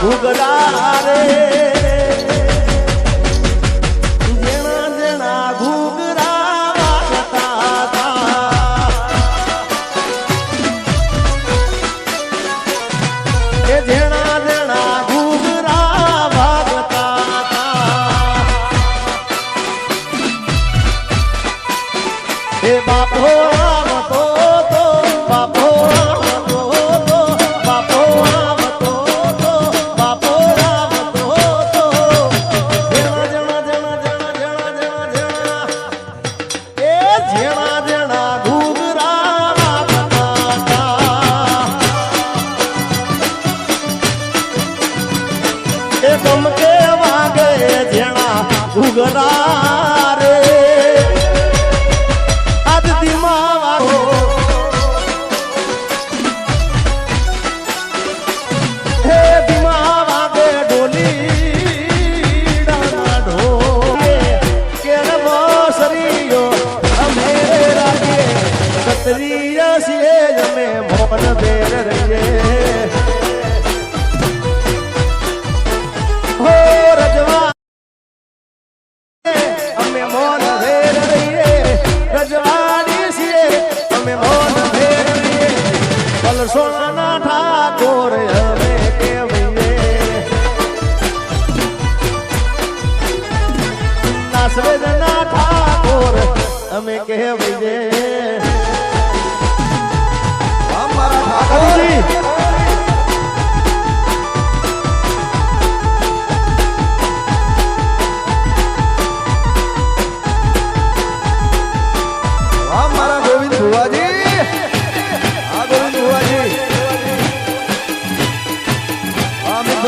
ભૂગરા રે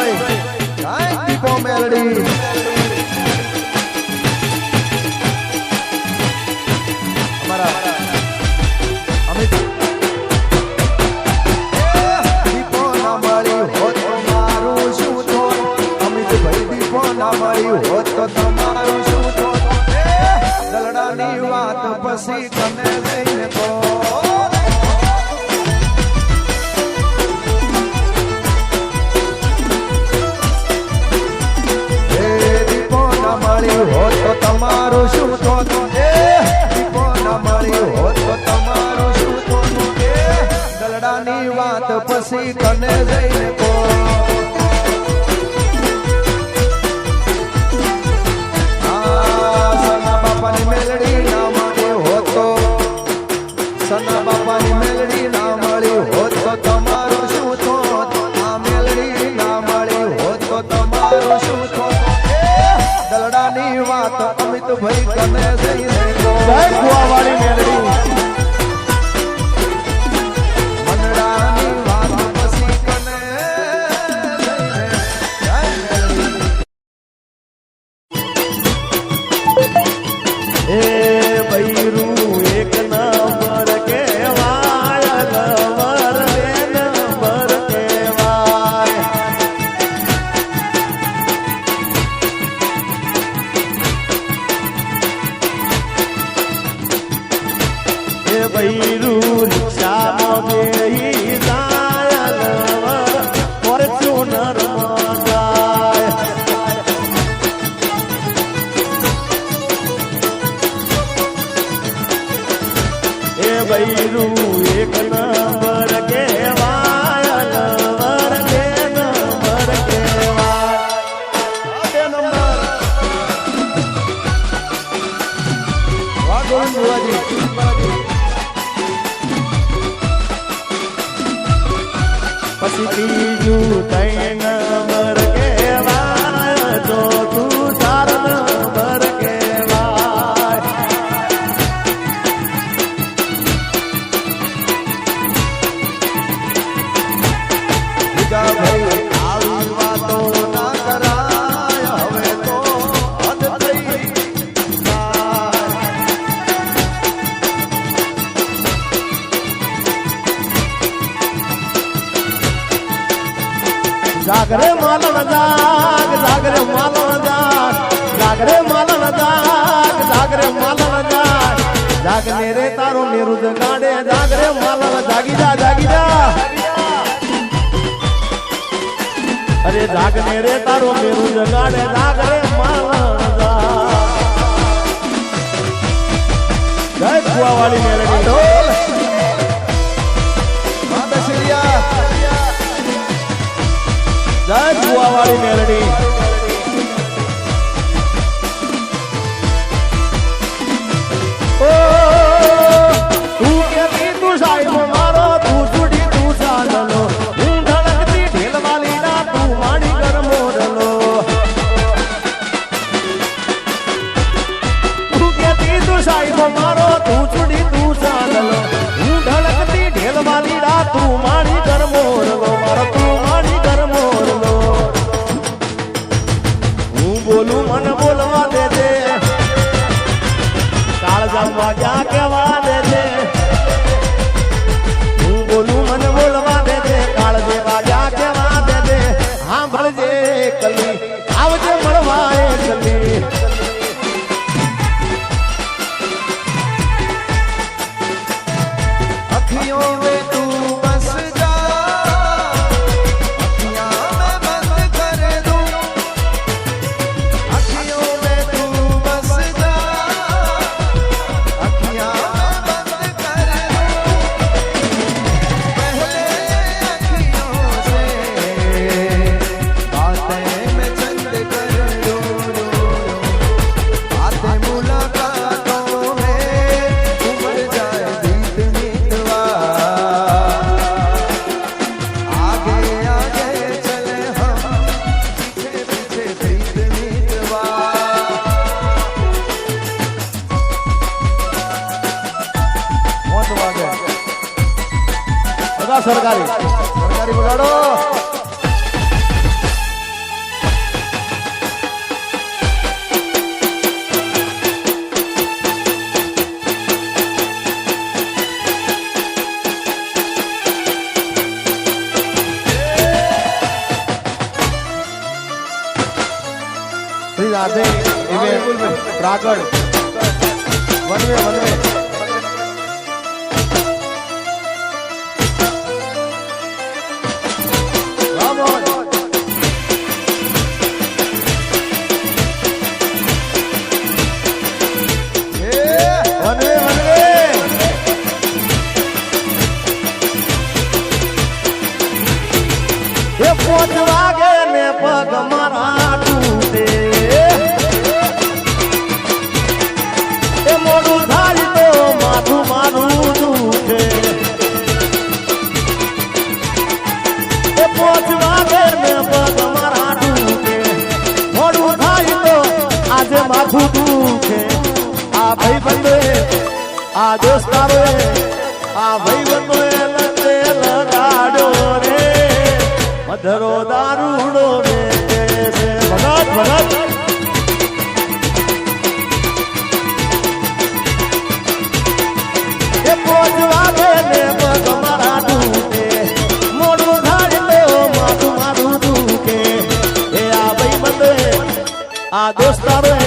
ભાઈ. દીપો મેલડી પછી તને જઈને Hey. જાગરે માલણ જાગ, જાગરે માલણ જાગ, જાગરે માલણ જાગ, જાગરે માલણ જાગ. જાગને રે તારો નિરુદ ગાડે, જાગરે માલણ જાગી જા જાગી જા. અરે જાગને રે તારો નિરુદ ગાડે, જાગરે માલણ જાગ. જય કુવાવાળી મેલડી ઢોલ. જય જુવાવાળી મેલડી. શ્રી રાધે પ્રાગળ વનવે વનવે માથું દુખે. આ ભાઈ બંધોએ આ દોસ્તારોએ આ ભાઈ બંધોએ લંડે રે. મધરો દારૂડો રે ભગત ભગત. આ દોસ્તારો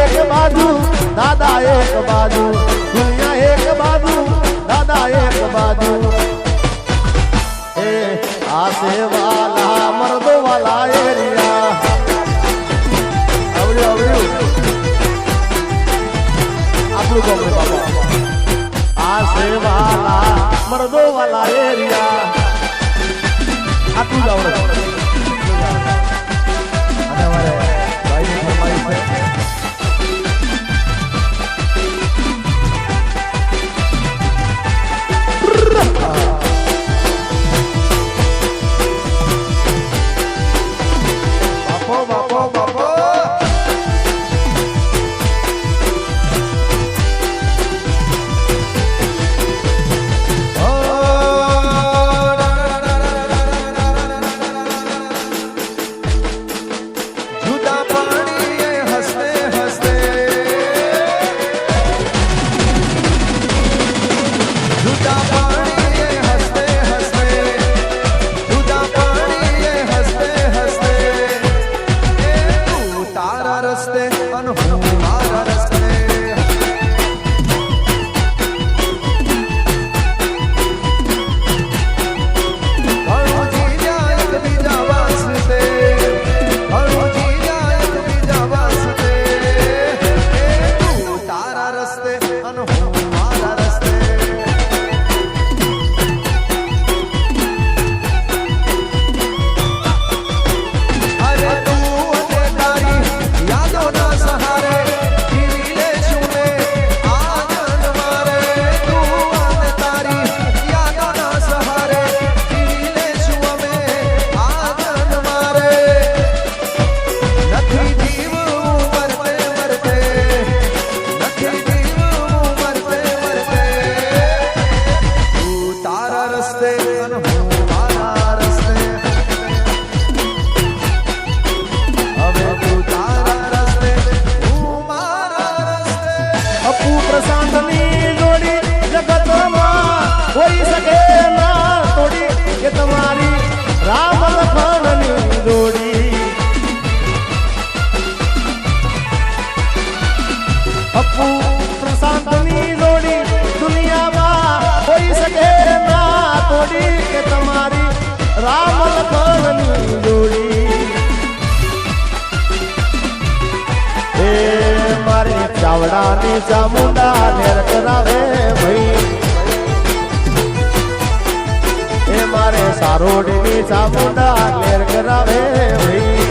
એક બાજુ, દાદા એક બાજુ, દુનિયા એક બાજુ, દાદા એક બાજુ. એ આસે વાલા મરદો વાલા એરિયા. આવડ્યું આવડ્યું આપણું ગમે બાબા આસે વાલા મરદો વાલા એરિયા. આટલું જ આવડે. ઘણાની ચામુંડા નેર કરાવે ભાઈ. એ મારે સારોડની ચામુંડા નેર કરાવે ભાઈ.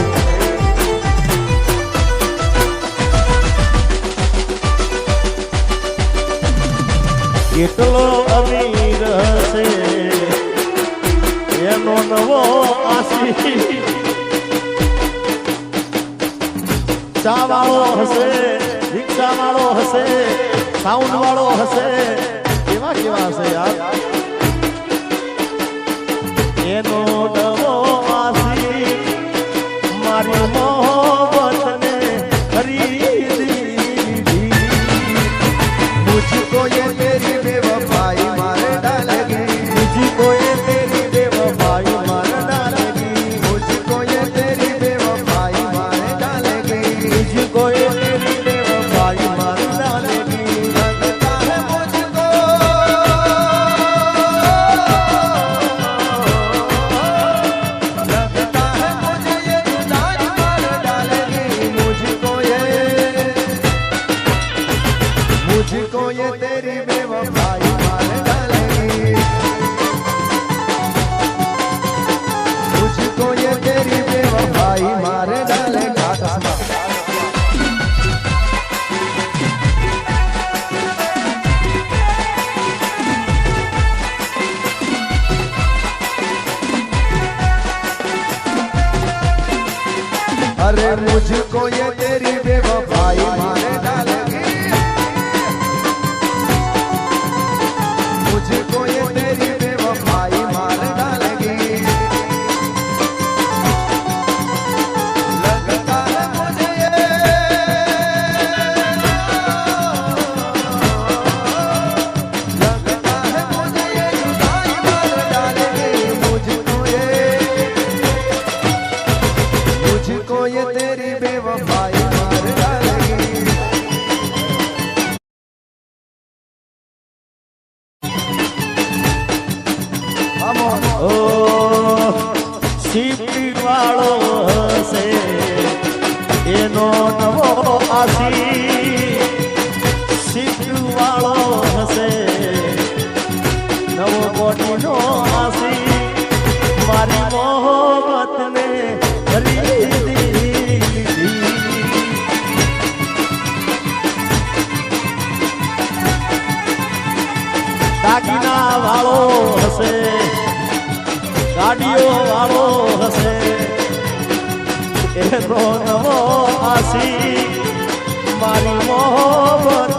કેટલો અમીર હશે એનો નવો આશી ચાવાઓ હશે રિક્ષા વાળો હશે સાઉન્ડ વાળો હશે. કેવા કેવા હશે યાર? નો હાસી. મારી મોહબત ને ખરીદી દાગીના વાળો હશે, ગાડીઓ વાળો હશે. એનો નવો આસી મારી મોહબત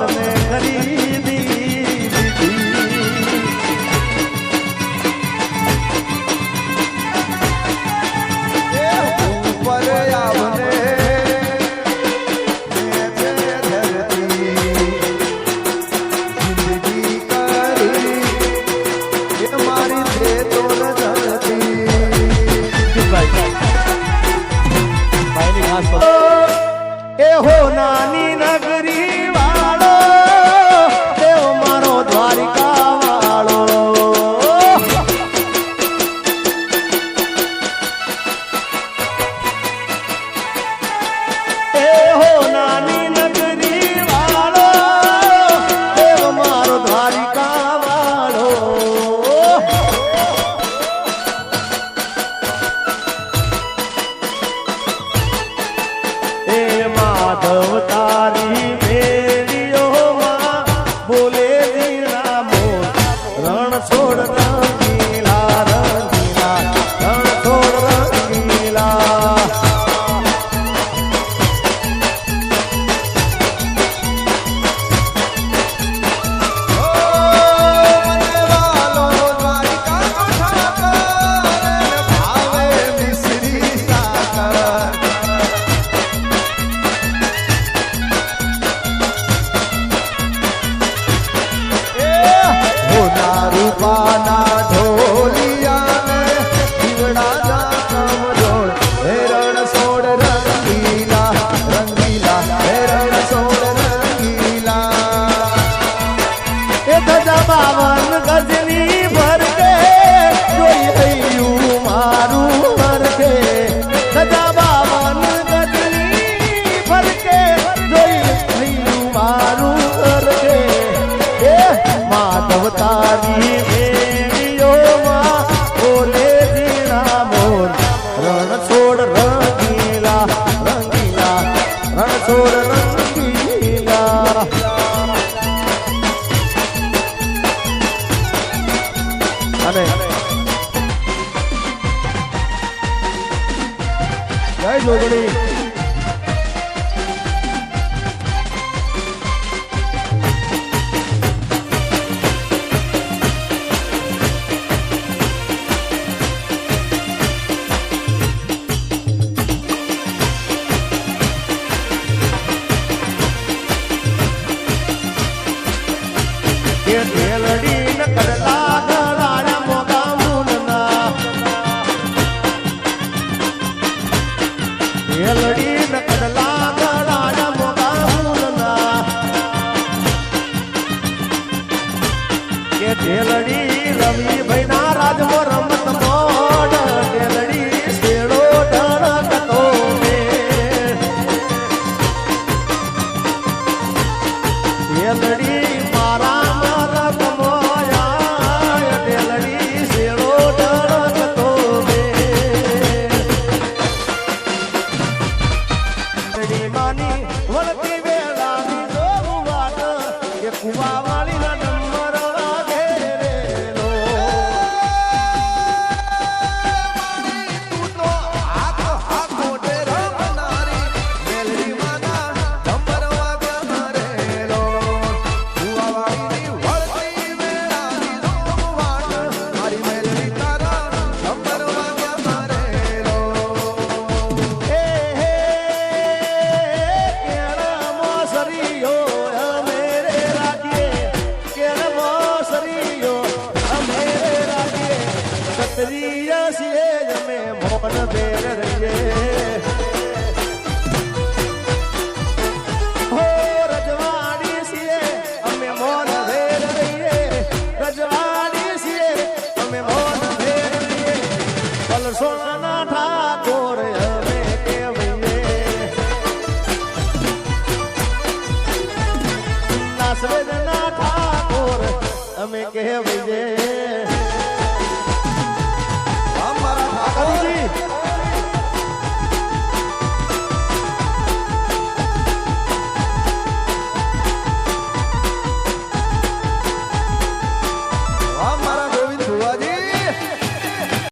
અણસોર રંગીલા અને જય જોગણી. મેલડી